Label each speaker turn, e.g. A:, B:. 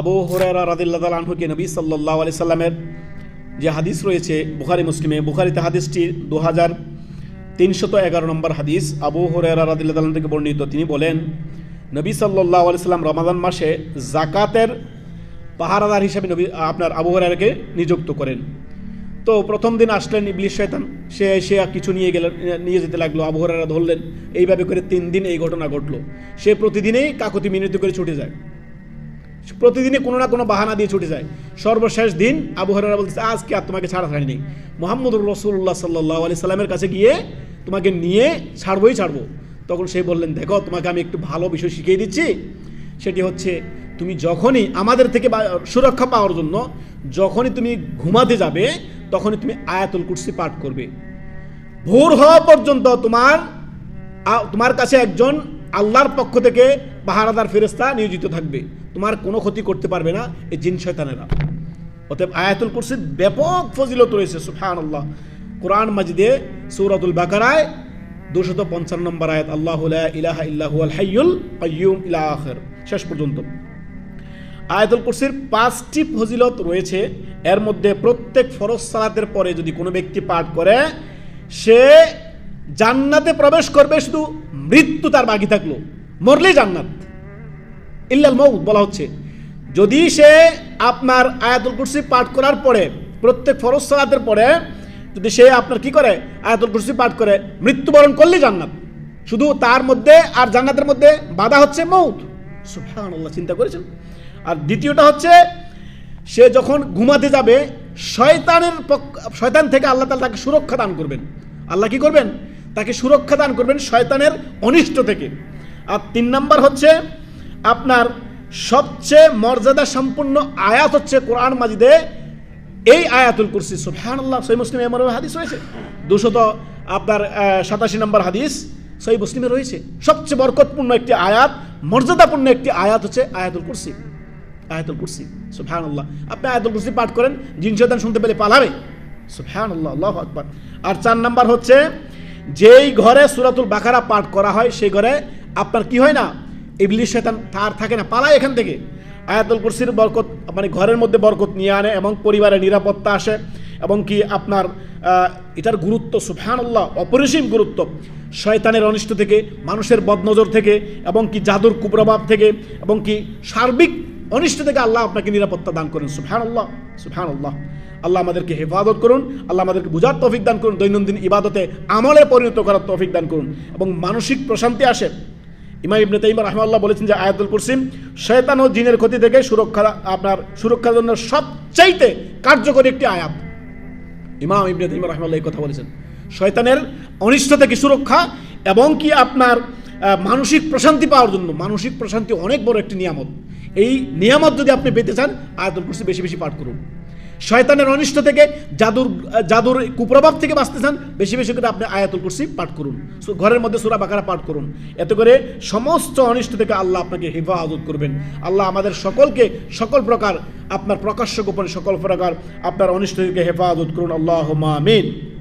A: আবু হরারা রাদিল্লাহ তাল আনহুকে নবী সাল্লাহ আলি সাল্লামের যে হাদিস রয়েছে বুখারি, মুসলিমে, বুখারিতে হাদিসটি দু হাজার তিনশত এগারো নম্বর হাদিস আবু হরারা রাদিল্লাহ তাল থেকে বর্ণিত। তিনি বলেন, নবী সাল্লাহ আলি সাল্লাম রমাদান মাসে জাকাতের পাহারাদার হিসেবে নবী, আপনার আবু হরারাকে নিযুক্ত করেন। তো প্রথম দিন আসলেন ইবলিশ শয়তান। সে সে কিছু নিয়ে গেলেন, নিয়ে যেতে লাগল। আবহাওয়ারা ধরলেন, এইভাবে করে তিন দিন এই ঘটনা ঘটলো। সে প্রতিদিনেই কাকতি মিনতি করে ছুটে যায়। প্রতিদিনই কোনো না কোনো বাহানা দিয়ে ছুটে যায়। সর্বশেষ দিন আবু হরারা বলতেছে, আজকে আর তোমাকে ছাড়া ছাড়িনি। মোহাম্মদুর রসুল্লাহ সাল্লাহ আলি সাল্লামের কাছে গিয়ে তোমাকে নিয়ে ছাড়বই ছাড়বো। তখন সে বললেন, দেখো, তোমাকে আমি একটু ভালো বিষয় শিখিয়ে দিচ্ছি। সেটি হচ্ছে, তুমি যখনই আমাদের থেকে সুরক্ষা পাওয়ার জন্য যখনই তুমি ঘুমাতে যাবে, তখনই তুমি আয়াতুল কুর্সি পাঠ করবে। ভোর হওয়া পর্যন্ত তোমার তোমার কাছে একজন আল্লাহর পক্ষ থেকে পাহারাদার ফেরেস্তা নিয়োজিত থাকবে। তোমার কোনো ক্ষতি করতে পারবে না এই জিন শয়তানেরা। অতএব আয়াতুল কুরসির ব্যাপক ফজিলত রয়েছে সুফান আল্লাহ কোরআন মাজিদে সৌরাতুল বাকারায় দুশত পঞ্চান্ন নম্বর আয়াত, আল্লাহ ইলাহা ইল্লাহু আল হাইয়ুল শেষ পর্যন্ত। আয়াতুল কুরসির পাঁচটি ফজিলত রয়েছে। এর মধ্যে প্রত্যেক ফরজ সালাতের পরে যদি কোনো ব্যক্তি পাঠ করে, সে জান্নাতে প্রবেশ করবে, শুধু মৃত্যু তার বাকি থাকল। মরলেই জান্নাত। ইল্লাল মৌত বলা হচ্ছে। যদি সে আপনার আয়াতুল কুরসি পাঠ করার পরে, প্রত্যেক ফরজ সালাতের পরে, যদি সে আপনার কি করে? আয়াতুল কুরসি পাঠ করে, মৃত্যুবরণ করলেই জান্নাত। শুধু তার মধ্যে আর জান্নাতের মধ্যে বাধা হচ্ছে মৌত সুবহানাল্লাহ, চিন্তা করেছেন? আর দ্বিতীয়টা হচ্ছে, সে যখন ঘুমাতে যাবে, শয়তানের পক্ষ- শয়তান থেকে আল্লাহ তাআলা তাকে সুরক্ষা দান করবেন। আল্লাহ কি করবেন? তাকে সুরক্ষা দান করবেন শয়তানের অনিষ্ট থেকে। আর তিন নাম্বার হচ্ছে আপনার সবচেয়ে মর্যাদা সম্পূর্ণ আয়াত হচ্ছে কোরআন মাজিদে। এই আয়াতুল কুরসি, সুবহানাল্লাহ, সহি মুসলিম এমন হাদিস রয়েছে। দুশত আপনার সাতাশি নম্বর হাদিস সহি মুসলিমে রয়েছে। সবচেয়ে বরকতপূর্ণ একটি আয়াত, মর্যাদাপূর্ণ একটি আয়াত হচ্ছে আয়াতুল কুরসি। আয়াতুল কুরসি, সুবহানাল্লাহ। আপনি আয়াতুল কুরসি পাঠ করেন, জিন শয়তান শুনতে পেলে পালাবে। সুবহানাল্লাহ, আল্লাহু আকবার। আর চার নাম্বার হচ্ছে, যেই ঘরে সুরাতুল বাকারা পাঠ করা হয়, সেই ঘরে আপনার কি হয় না? ইবলিশ শয়তান তার থাকে না, পালায় এখান থেকে। আয়াতুল কুরসির বরকত মানে ঘরের মধ্যে বরকত নিয়ে আনে এবং পরিবারের নিরাপত্তা আসে এবং কি আপনার এটার গুরুত্ব, সুবহানাল্লাহ, অপরিসীম গুরুত্ব। শয়তানের অনিষ্ট থেকে, মানুষের বদনজর থেকে এবং কি জাদুর কুপ্রভাব থেকে এবং কি সার্বিক অনিষ্ট থেকে আল্লাহ আপনাকে নিরাপত্তা দান করেন, সুবহানাল্লাহ সুবহানাল্লাহ। আল্লাহ আমাদেরকে হেফাজত করুন, আল্লাহ আমাদেরকে বুঝার তৌফিক দান করুন, দৈনন্দিন ইবাদতে আমলে পরিণত করার তৌফিক দান করুন এবং মানসিক প্রশান্তি আসে। ইমাম ইবনে তাইমা রাহমাল্লাহ বলেছেন যে আয়াতুল কুরসিম শয়তান ও জিনের ক্ষতি থেকে সুরক্ষা, আপনার সুরক্ষার জন্য সবচাইতে কার্যকরী একটি আয়াত। ইমাম ইবনে তাইমা রাহমাল্লাহ এই কথা বলেছেন। শয়তানের অনিষ্ট থেকে সুরক্ষা এবং কি আপনার মানসিক প্রশান্তি পাওয়ার জন্য? মানসিক প্রশান্তি অনেক বড় একটি নিয়ামত। এই নিয়ামত যদি আপনি পেতে চান, আয়াতুল কুরসি বেশি বেশি পাঠ করুন। শয়তানের অনিষ্ট থেকে জাদুর জাদুর কুপ্রভাব থেকে বাঁচতে চান, বেশি বেশি করে আপনি আয়াতুল কুরসি পাঠ করুন। ঘরের মধ্যে সুরা বাকারা পাঠ করুন। এতে করে সমস্ত অনিষ্ট থেকে আল্লাহ আপনাকে হেফাজত করবেন। আল্লাহ আমাদের সকলকে সকল প্রকার, আপনার প্রকাশ্য গোপনে সকল প্রকার আপনার অনিষ্ট থেকে হেফাজত করুন। আল্লাহ আমিন।